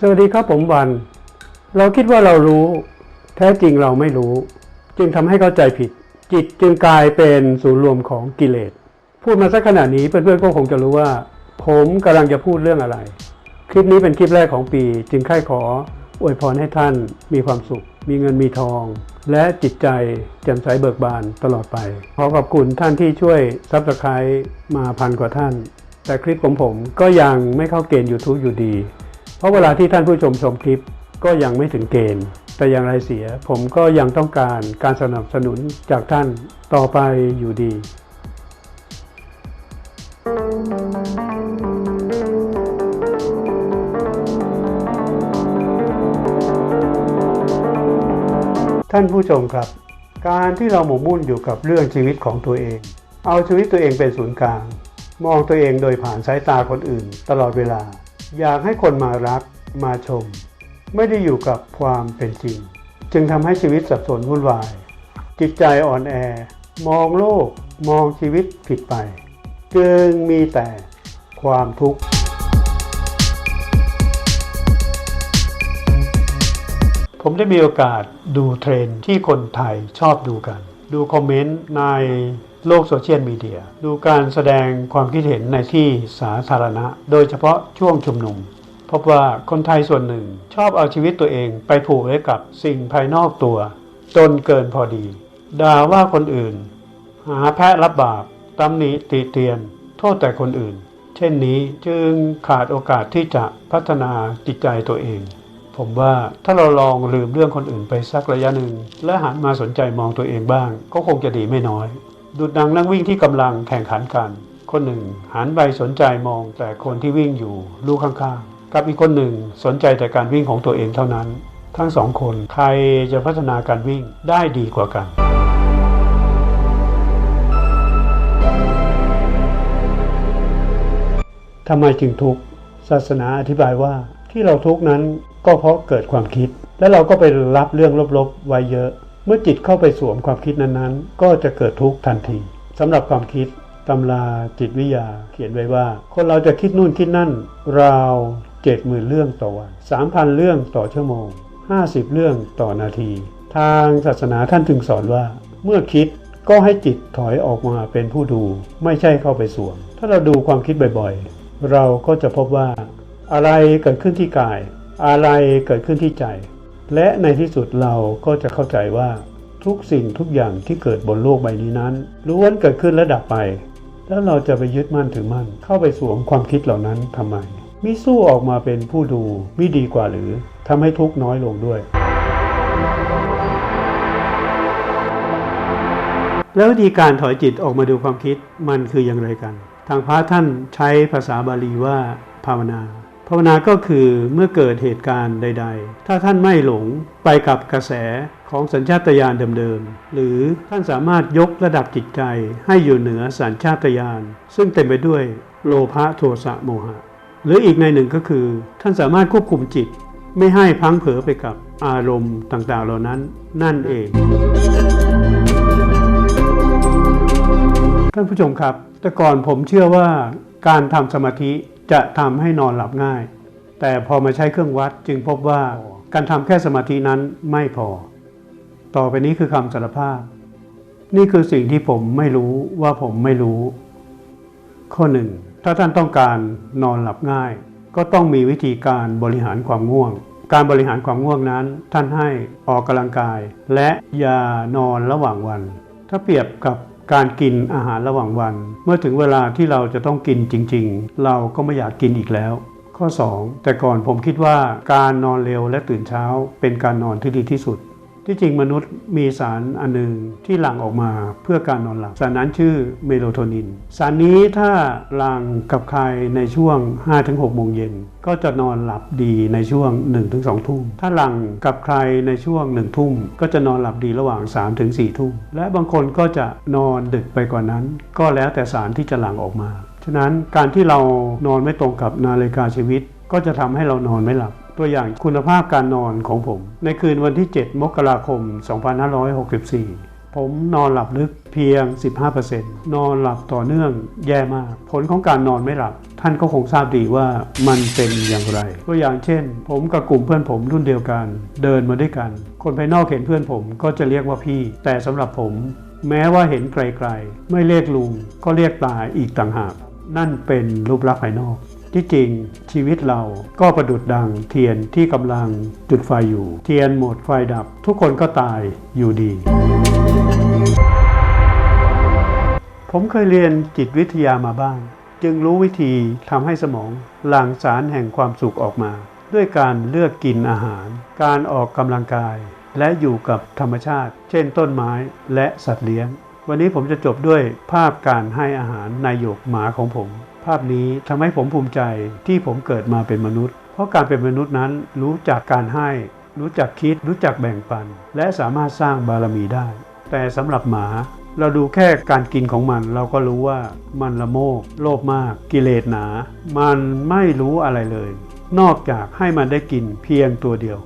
สวัสดีครับผมวัน เราคิดว่าเรารู้ แท้จริงเราไม่รู้ จึงทำให้เข้าใจผิด จิตจึงกลายเป็นศูนย์รวมของกิเลส พูดมาสักขนาดนี้เพื่อนๆก็คงจะรู้ว่า ผมกำลังจะพูดเรื่องอะไร คลิปนี้เป็นคลิปแรกของปี จึงค่ายขออวยพรให้ท่านมีความสุข มีเงินมีทอง และจิตใจแจ่มใสเบิกบานตลอดไป ขอขอบคุณท่านที่ช่วยซับสไครต์มาพันกว่าท่าน แต่คลิปของผมก็ยังไม่เข้าเกณฑ์ YouTube อยู่ดี เพราะเวลาที่ท่านผู้ชมชมคลิปก็ยังไม่ถึงเกณฑ์ แต่อย่างไรเสีย ผมก็ยังต้องการการสนับสนุนจากท่านต่อไปอยู่ดี ท่านผู้ชมครับ การที่เราหมกมุ่นอยู่กับเรื่องชีวิตของตัวเอง เอาชีวิตตัวเองเป็นศูนย์กลาง มองตัวเองโดยผ่านสายตาคนอื่นตลอดเวลา อยากให้คนมารักมาชม ไม่ได้อยู่กับความเป็นจริง จึงทำให้ชีวิตสับสนวุ่นวาย จิตใจอ่อนแอ มองโลก มองชีวิตผิดไป จึงมีแต่ความทุกข์ผมได้มีโอกาสดูเทรนที่คนไทยชอบดูกัน ดูคอมเมนต์ในโลกโซเชียลมีเดีย ดูการแสดงความคิดเห็นในที่สาธารณะ โดยเฉพาะช่วงชุมนุม พบว่าคนไทยส่วนหนึ่งชอบเอาชีวิตตัวเองไปผูกไว้กับสิ่งภายนอกตัว จนเกินพอดี ด่าว่าคนอื่น หาแพะรับบาปตำหนิตีเตียน โทษแต่คนอื่น เช่นนี้จึงขาดโอกาสที่จะพัฒนาจิตใจตัวเอง ผมว่าถ้าเราลองลืมเรื่องคนอื่นไปสักระยะหนึ่ง และหันมาสนใจมองตัวเองบ้าง ก็คงจะดีไม่น้อย ดูดังนักวิ่งที่กำลังแข่งขันกัน คนหนึ่งหันไปสนใจมองแต่คนที่วิ่งอยู่ลูกข้างๆ กับอีกคนหนึ่งสนใจแต่การวิ่งของตัวเองเท่านั้น ทั้งสองคนใครจะพัฒนาการวิ่งได้ดีกว่ากัน ทำไมจึงทุกข์ศาสนาอธิบายว่าที่เราทุกข์นั้นก็เพราะเกิดความคิด และเราก็ไปรับเรื่องลบๆไว้เยอะ เมื่อจิตเข้าไปสวมความคิดนั้นๆ ก็จะเกิดทุกข์ทันทีสำหรับความคิดตำราจิตวิทยาเขียนไว้ว่า คนเราจะคิดนู่นคิดนั่น ราวเจ็ดหมื่นเรื่องต่อวันสามพันเรื่องต่อชั่วโมงห้าสิบเรื่องต่อนาที ทางศาสนาท่านจึงสอนว่า เมื่อคิดก็ให้จิตถอยออกมาเป็นผู้ดู ไม่ใช่เข้าไปสวม ถ้าเราดูความคิดบ่อยๆ เราก็จะพบว่า อะไรเกิดขึ้นที่กาย อะไรเกิดขึ้นที่ใจ และในที่สุดเราก็จะเข้าใจว่าทุกสิ่งทุกอย่างที่เกิดบนโลกใบนี้นั้นล้วนเกิดขึ้นและดับไป แล้วเราจะไปยึดมั่นถือมั่น เข้าไปสวมความคิดเหล่านั้นทำไม มิสู้ออกมาเป็นผู้ดูมิดีกว่าหรือทำให้ทุกน้อยลงด้วย แล้ววิธีการถอยจิตออกมาดูความคิดมันคืออย่างไรกัน ทางพระท่านใช้ภาษาบาลีว่าภาวนา ภาวนาก็คือเมื่อเกิดเหตุการณ์ใด ๆ ถ้าท่านไม่หลงไปกับกระแสของสัญชาตญาณเดิมๆ หรือท่านสามารถยกระดับจิตใจให้อยู่เหนือสัญชาตญาณซึ่งเต็มไปด้วยโลภะโทสะโมหะ หรืออีกในหนึ่งก็คือ ท่านสามารถควบคุมจิต ไม่ให้พังเผลอไปกับอารมณ์ต่างๆ เหล่านั้นนั่นเอง ท่านผู้ชมครับ แต่ก่อนผมเชื่อว่าการทำสมาธิ จะทำให้นอนหลับง่าย แต่พอมาใช้เครื่องวัดจึงพบว่าการทำแค่สมาธินั้นไม่พอ ต่อไปนี้คือคำสารภาพ นี่คือสิ่งที่ผมไม่รู้ว่าผมไม่รู้ ข้อหนึ่งถ้าท่านต้องการนอนหลับง่าย ก็ต้องมีวิธีการบริหารความง่วง การบริหารความง่วงนั้น ท่านให้ออกกำลังกาย และอย่านอนระหว่างวัน ถ้าเปรียบกับ การกินอาหารระหว่างวัน เมื่อถึงเวลาที่เราจะต้องกินจริง ๆ เราก็ไม่อยากกินอีกแล้ว ข้อ 2 แต่ก่อนผมคิดว่าการนอนเร็วและตื่นเช้าเป็นการนอนที่ดีที่สุด ที่จริงมนุษย์มีสารอันหนึ่งที่หลั่งออกมาเพื่อการนอนหลับ สารนั้นชื่อเมโลโทนิน สารนี้ถ้าหลั่งกับใครในช่วง 5-6โมงเย็น ก็จะนอนหลับดีในช่วง 1-2 ทุ่ม ถ้าหลั่งกับใครในช่วง 1 ทุ่ม ก็จะนอนหลับดีระหว่าง 3-4 ทุ่ม และบางคนก็จะนอนดึกไปกว่านั้น ก็แล้วแต่สารที่จะหลั่งออกมาะนั้นการที่เรานอนไม่ตรงกับนาฬิกาชีวิต ก็จะทำให้เรานอนไม่หลับ ตัวอย่างคุณภาพการนอนของผม ในคืนวันที่ 7 มกราคม 2564ผผมนอนหลับลึกเพียง 15%นอนหลับต่อเนื่องแย่มาก ผลของการนอนไม่หลับ ท่านก็คงทราบดีว่ามันเป็นอย่างไร ตัวอย่างเช่น ผมกับกลุ่มเพื่อนผมรุ่นเดียวกัน เดินมาด้วยกัน คนภายนอกเห็นเพื่อนผมก็จะเรียกว่าพี่ แต่สำหรับผมแม้ว่าเห็นไกลๆ ไม่เรียกลุงก็เรียกตาอีกต่างหาก นั่นเป็นรูปลักษณ์ภายนอก ที่จริงชีวิตเราก็ประดุดดังเทียนที่กำลังจุดไฟอยู่ เทียนหมดไฟดับ ทุกคนก็ตายอยู่ดี ผมเคยเรียนจิตวิทยามาบ้าง จึงรู้วิธีทำให้สมองหลั่งสารแห่งความสุขออกมา ด้วยการเลือกกินอาหาร การออกกำลังกาย และอยู่กับธรรมชาติ เช่นต้นไม้และสัตว์เลี้ยง วันนี้ผมจะจบด้วยภาพการให้อาหารนายหยกหมาของผม ภาพนี้ทำให้ผมภูมิใจที่ผมเกิดมาเป็นมนุษย์ เพราะการเป็นมนุษย์นั้นรู้จักการให้ รู้จักคิด รู้จักแบ่งปัน และสามารถสร้างบารมีได้ แต่สำหรับหมาเราดูแค่การกินของมันเราก็รู้ว่ามันละโมบโลภมาก กิเลสหนา มันไม่รู้อะไรเลย นอกจากให้มันได้กินเพียงตัวเดียว